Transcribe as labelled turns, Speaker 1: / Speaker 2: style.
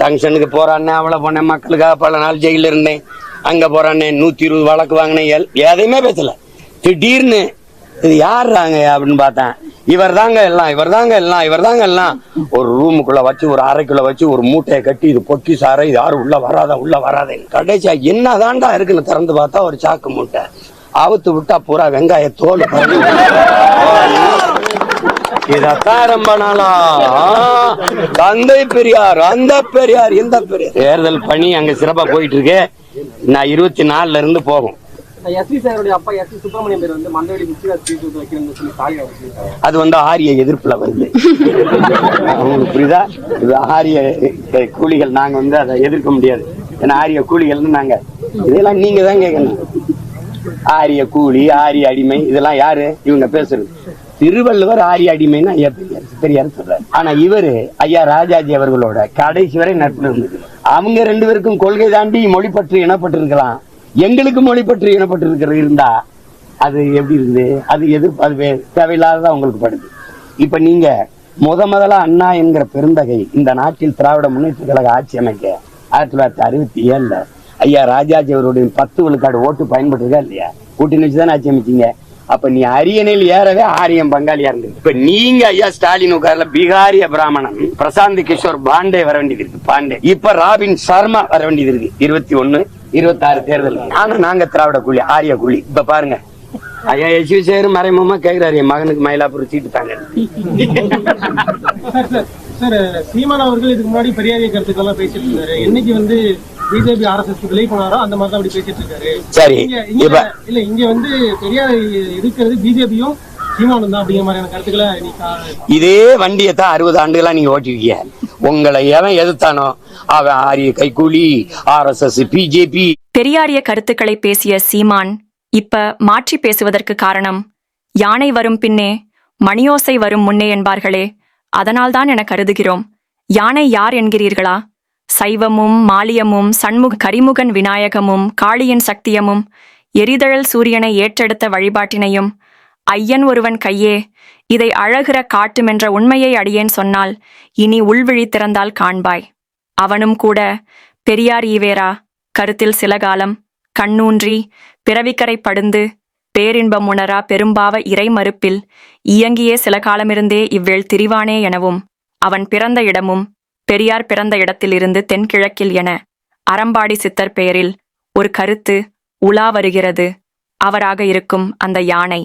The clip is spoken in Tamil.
Speaker 1: ஃபங்க்ஷனுக்கு போறானே அவ்வளோ போனேன் மக்களுக்காக பல நாள் ஜெயிலில் இருந்தேன். அங்கே போறானே நூற்றி இருபது வழக்கு வாங்கினேன். எல்- எதையுமே பேசல. திடீர்னு இது யாருறாங்க அப்படின்னு பார்த்தேன். இவர் தாங்க எல்லாம் இவர் தாங்க எல்லாம் இவர் தாங்க எல்லாம். ஒரு ரூமுக்குள்ள வச்சு ஒரு அறைக்குள்ள வச்சு ஒரு மூட்டையை கட்டி இது பொக்கி சார இது யாரும் உள்ள வராதா உள்ள வராதே. கடைசியா என்னதான்டா இருக்குன்னு திறந்து பார்த்தா ஒரு சாக்கு மூட்டை. அவுத்து விட்டா பூரா வெங்காய தோல் இதத்தான் ரொம்ப நாளா தந்தை பெரியார் அந்த பெரியார் இந்த பெரியார். தேர்தல் பணி அங்க சிறப்பா போயிட்டு இருக்கு நான் இருபத்தி நாலுல இருந்து போகும். அது வந்து ஆரிய எதிர்ப்புல வருது. உங்களுக்கு புரியுதா? இது ஆரிய கூலிகள். நாங்க வந்து அதை எதிர்க்க முடியாது. ஏன்னா ஆரிய கூலிகள்னு நாங்க இதெல்லாம் நீங்க தான் கேட்கணும். ஆரிய கூலி ஆரிய அடிமை இதெல்லாம் யாரு? இவங்க பேசுறது. திருவள்ளுவர் ஆரிய அடிமைன்னு ஐயா பெரியார் பெரியார் சொல்றாரு. ஆனா இவரு ஐயா ராஜாஜி அவர்களோட கடைசி வரை நட்பு இருந்தது. அவங்க ரெண்டு பேருக்கும் கொள்கை தாண்டி மொழி பற்றி இனப்பட்டு இருக்கலாம் எங்களுக்கு மொழி பற்றி இனப்பட்டு இருக்கிறது இருந்தா அது எப்படி இருக்குது? அது எது அது தேவையில்லாததான் தேவையில்லாததா உங்களுக்கு படுது. இப்ப நீங்க முத முதல்ல அண்ணா என்கிற பெருந்தகை இந்த நாட்டில் திராவிட முன்னேற்ற கழக ஆட்சி அமைக்க ஆயிரத்தி தொள்ளாயிரத்தி அறுபத்தி ஏழுல ஐயா ராஜாஜி அவருடைய பத்து விழுக்காடு ஓட்டு பயன்பட்டுருக்கா இல்லையா கூட்டணி வச்சுதானே ஆட்சி அமைச்சீங்க அப்ப நீ அரியணையில் ஏறவே ஆரியம் பங்காளியா இருந்து இப்ப நீங்க ஐயா ஸ்டாலின் உட்கார்ல பீகாரிய பிராமணன் பிரசாந்த் கிஷோர் பாண்டே வர வேண்டியது இருக்கு பாண்டே இப்ப ராபின் சர்மா வர வேண்டியது இருக்கு இருபத்தி ஒண்ணு இருபத்தி ஆறு தேர்தல் ஆனா நாங்க திராவிட கூலி ஆரிய கூலி இப்ப பாருங்க ஐயா எஸ் சேரு மறைமுகமா கேக்குறாரு என் மகனுக்கு மயிலாப்பூர் சீட்டு தாங்க
Speaker 2: சார் சீமான் அவர்கள் இதுக்கு முன்னாடி பெரியாரிய கருத்துக்கள் எல்லாம் பேசிட்டு இருந்தாரு என்னைக்கு வந்து பிஜேபி ஆர்எஸ்எஸ் விலை போனாரோ அந்த மாதிரி தான் அப்படி பேசிட்டு இருக்காரு.
Speaker 1: சரி இப்ப
Speaker 2: இல்ல இங்க வந்து பெரியார் எதிர்க்கிறது பிஜேபியும்
Speaker 1: இதே வண்டியை தான் அறுபது ஆண்டுகளா நீங்க ஓட்டிருக்கீங்க. உங்களை எவன் எதிர்த்தானோ அவன் ஆரிய கைக்கூலி ஆர் எஸ் எஸ் பிஜேபி.
Speaker 3: பெரியாரிய கருத்துக்களை பேசிய சீமான் இப்ப மாற்றி பேசுவதற்கு காரணம் யானை வரும் பின்னே மணியோசை வரும் முன்னே என்பார்களே அதனால்தான் என கருதுகிறோம். யானை யார் என்கிறீர்களா? சைவமும் மாலியமும் சண்முக கரிமுகன் விநாயகமும் காளியின் சக்தியமும் எரிதழல் சூரியனை ஏற்றெடுத்த வழிபாட்டினையும் ஐயன் ஒருவன் கையே இதை அழகிற காட்டுமென்ற உண்மையை அடியேன் சொன்னால் இனி உள்விழி திறந்தால் காண்பாய். அவனும் கூட பெரியார் ஈவேரா கருத்தில் சில காலம் கண்ணூன்றி பிறவிக்கரை படுந்து பேரின்பம் உணரா பெரும்பாவ இறை மறுப்பில் இயங்கியே சில காலமிருந்தே இவ்வேள் திரிவானே எனவும் அவன் பிறந்த இடமும் பெரியார் பிறந்த இடத்திலிருந்து தென்கிழக்கில் என அறம்பாடி சித்தர் பெயரில் ஒரு கருத்து உலா வருகிறது. அவராக இருக்கும் அந்த யானை.